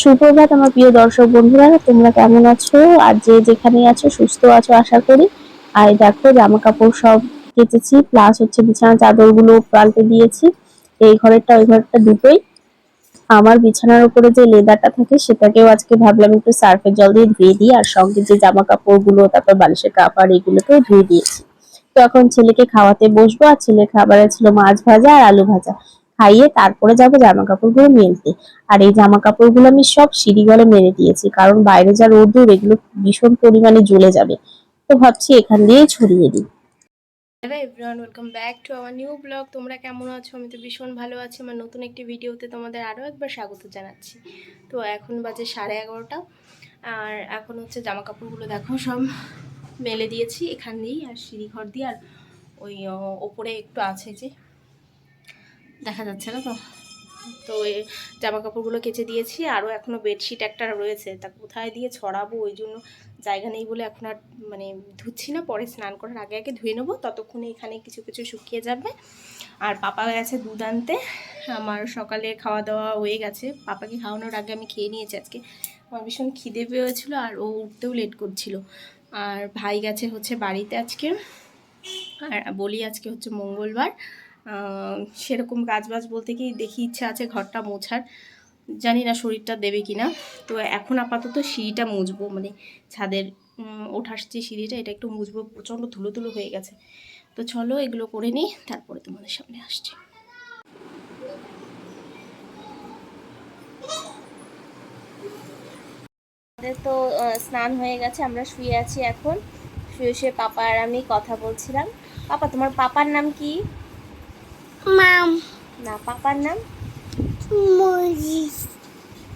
সুপ্রভাত আমার প্রিয় দর্শক বন্ধুরা, তোমরা কেমন আছো? আর যে যেখানে আছো, সুস্থ আছো, আশা করি। আর দেখো, জামা কাপড় সব কেচেছি প্লাস হচ্ছে বিছানা চাদরগুলো পাল্টে দিয়েছি। এই ঘরেরটা, ওই ঘরটা দুটোই। আমার বিছানার উপরে যে লেদারটা থাকে, সেটাকেও আজকে ভাবলাম একটু সার্ফের জল দিয়ে ধুয়ে দিই, আর সঙ্গে যে জামা কাপড়গুলো, তারপর বালিশের কাপড়, এগুলোকেও ধুয়ে দিয়েছি। তো এখন ছেলেকে খাওয়াতে বসবো, আর ছেলে খাবারে ছিল মাছ ভাজা আর আলু ভাজা। খাইয়ে তারপরে যাব জামা কাপড়গুলো মেলতে। আর এই জামা কাপড়গুলো আমি সব সিঁড়িঘরে মেরে দিয়েছি, কারণ বাইরে যা রোদ্দুর, এগুলো ভীষণ পরিমাণে জ্বলে যাবে। তো ভাবছি এখান দিয়ে ছড়িয়ে দিই। Hello everyone, welcome back to our new blog. তোমরা কেমন আছো? আমি তো ভীষণ ভালো আছি। আমার নতুন একটি ভিডিওতে তোমাদের আরও একবার স্বাগত জানাচ্ছি। তো এখন বাজে সাড়ে এগারোটা। আর এখন হচ্ছে জামা কাপড়গুলো দেখো সব মেলে দিয়েছি এখান দিয়েই, আর সিঁড়িঘর দিয়ে, আর ওই ওপরে একটু আছে যে দেখা যাচ্ছে না তো। তো জামা কাপড়গুলো কেচে দিয়েছি, আরও এখনও বেডশিট একটা রয়েছে, তা কোথায় দিয়ে ছড়াবো, ওই জন্য জায়গা নেই বলে এখন আর মানে ধুচ্ছি না, পরে স্নান করার আগে আগে ধুয়ে নেব, ততক্ষণে এখানে কিছু কিছু শুকিয়ে যাবে। আর পাপা গেছে দুধ আনতে, আমার সকালে খাওয়া দাওয়া হয়ে গেছে, পাপাকে খাওয়ানোর আগে আমি খেয়ে নিয়েছি আজকে। আমার ভীষণ খিদে পেয়েছিলো আর ও উঠতেও লেট করছিল। আর ভাই গেছে হচ্ছে বাড়িতে আজকে, আর বলি আজকে হচ্ছে মঙ্গলবার সেরকম কাজ বাজ বলতে কি দেখি ইচ্ছা আছে ঘরটা মোছার। জানি না শরীরটা দেবে কি না তো এখন আপাতত সিঁড়িটা মুছবো মানে ছাদের ওঠার যে সিঁড়িটা, এটা একটু মুছবো। প্রচণ্ড ধুলো ধুলো হয়ে গেছে। তো চলো এগুলো করে নিই, তারপরে তোমাদের সামনে আসছি। আমাদের তো স্নান হয়ে গেছে, আমরা শুয়ে আছি এখন। শুয়ে শুয়ে পাপা আর আমি কথা বলছিলাম। পাপা, তোমার পাপার নাম কি? মাম না পাপার নাম? মরিস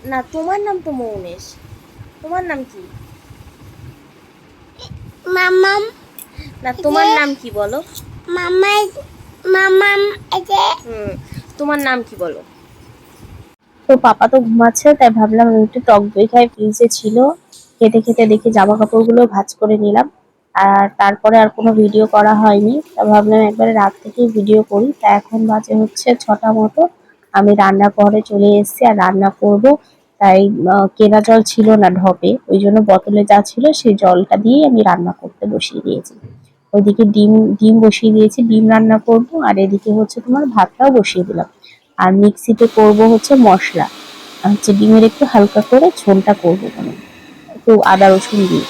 না তোমার নাম তো মৌনেশ। তোমার নাম কি? মামাম না তোমার নাম কি বলো? মামাই মামাম হুম তোমার নাম কি বলো? তো পাপা তো ঘুমাচ্ছে তাই ভাবলাম একটু টক দই খাই ফ্রিজে ছিল। খেতে খেতে দেখি জামা কাপড়গুলো ভাঁজ করে নিলাম। আর তারপরে আর কোনো ভিডিও করা হয়নি। তা ভাবলাম একবারে রাত থেকেই ভিডিও করি। তা এখন বাজে হচ্ছে ছটা মতো। আমি রান্না ঘরে চলে এসেছি আর রান্না করব। তাই কেনা জল ছিল না ঢপে। ওই জন্য বোতলে যা ছিল সেই জলটা দিয়ে আমি রান্না করতে বসিয়ে দিয়েছি। ওইদিকে ডিম ডিম বসিয়ে দিয়েছি, ডিম রান্না করব। আর এদিকে হচ্ছে তোমার ভাতটাও বসিয়ে দিলাম। আর মিক্সিতে করব হচ্ছে মশলা। হচ্ছে ডিমের একটু হালকা করে ঝোলটা করব মানে একটু আদা রসুন দিয়ে।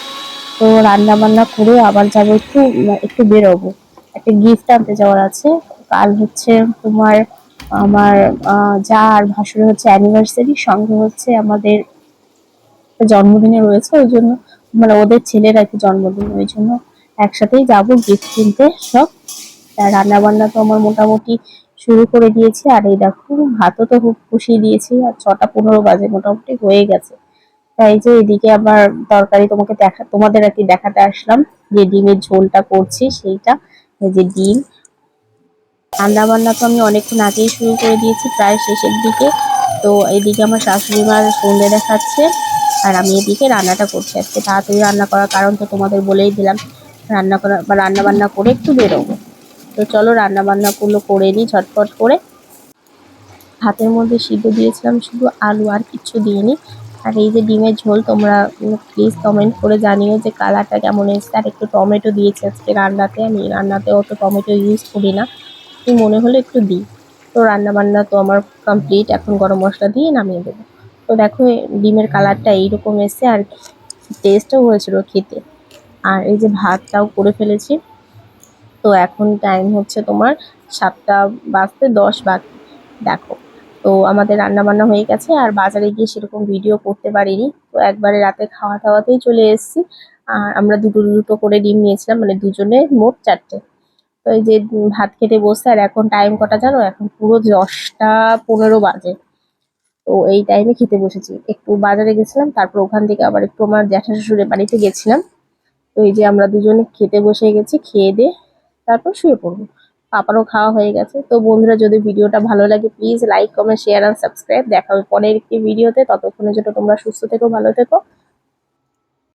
তো রান্না বান্না করে আবার যাব একটু একটু বেরোবো। একটা গিফট আনতে যাওয়ার আছে। কাল হচ্ছে তোমার আমার যা আর ভাসুরের হচ্ছে অ্যানিভার্সারি সঙ্গে হচ্ছে আমাদের জন্মদিনে রয়েছে, ওই জন্য মানে ওদের ছেলের আর কি জন্মদিন, ওই জন্য একসাথেই যাব গিফট কিনতে সব। রান্না বান্না তো আমার মোটামুটি শুরু করে দিয়েছি, আর এই দেখো ভাতও তো খুব বসিয়ে দিয়েছি, আর ছটা পনেরো বাজে মোটামুটি হয়ে গেছে। তাই যে এদিকে আবার তরকারি তোমাকে দেখা, তোমাদের আর কি দেখাতে আসলাম। যে ডিমের ঝোলটা করছি, সেইটা। যে ডিম। রান্না বান্না তো আমি অনেকক্ষণ আগেই শুরু করে দিয়েছি, প্রায় শেষের দিকে। তো এদিকে আমার শাশুড়ি মার সন্ধে দেখাচ্ছে, আর আমি এদিকে রান্নাটা করছি। আজকে তাড়াতাড়ি রান্না করার কারণ তো তোমাদের বলেই দিলাম, রান্না করা বা রান্না বান্না করে একটু বেরোবো। তো চলো রান্না বান্না গুলো করে নিই ঝটপট করে। ভাতের মধ্যে সিদ্ধ দিয়েছিলাম শুধু আলু, আর কিচ্ছু দিইনি। আর এই যে ডিমের ঝোল তোমরা প্লিজ কমেন্ট করে জানিও যে কালারটা কেমন এসেছে। আর একটু টমেটো দিয়েছি আজকে রান্নাতে। আমি রান্নাতে অত টমেটো ইউজ করি না। মনে হলো একটু দিই। তো রান্না বান্না তো আমার কমপ্লিট এখন গরম মশলা দিয়ে নামিয়ে দেবো। তো দেখো ডিমের কালারটা এইরকম এসছে আর টেস্টও হয়েছিল খেতে। আর এই যে ভাতটাও করে ফেলেছি। তো এখন টাইম হচ্ছে তোমার সাতটা বাজতে দশ বাকি। দেখো তো আমাদের রান্না বান্না হয়ে গেছে, আর বাজারে গিয়ে সেরকম ভিডিও করতে পারিনি। তো একবারে রাতে খাওয়া দাওয়াতেই চলে এসেছি। আর আমরা দুটো দুটো করে ডিম নিয়েছিলাম মানে দুজনে মোট চারটে। তো এই যে ভাত খেতে বসে, আর এখন টাইম কটা জানো? এখন পুরো দশটা পনেরো বাজে। তো এই টাইমে খেতে বসেছি। একটু বাজারে গেছিলাম, তারপর ওখান থেকে আবার একটু আমার জ্যাঠা শ্বশুরের বাড়িতে গেছিলাম। তো এই যে আমরা দুজনে খেতে বসে গেছি, খেয়ে দিয়ে তারপর শুয়ে পড়ব। পাপারও খাওয়া হয়ে গেছে। তো বন্ধুরা, যদি ভিডিওটা ভালো লাগে প্লিজ লাইক কমেন্ট শেয়ার আর সাবস্ক্রাইব দেখা হবে পরের একটি ভিডিওতে। ততক্ষণের জন্য তোমরা সুস্থ থেকো, ভালো থেকো।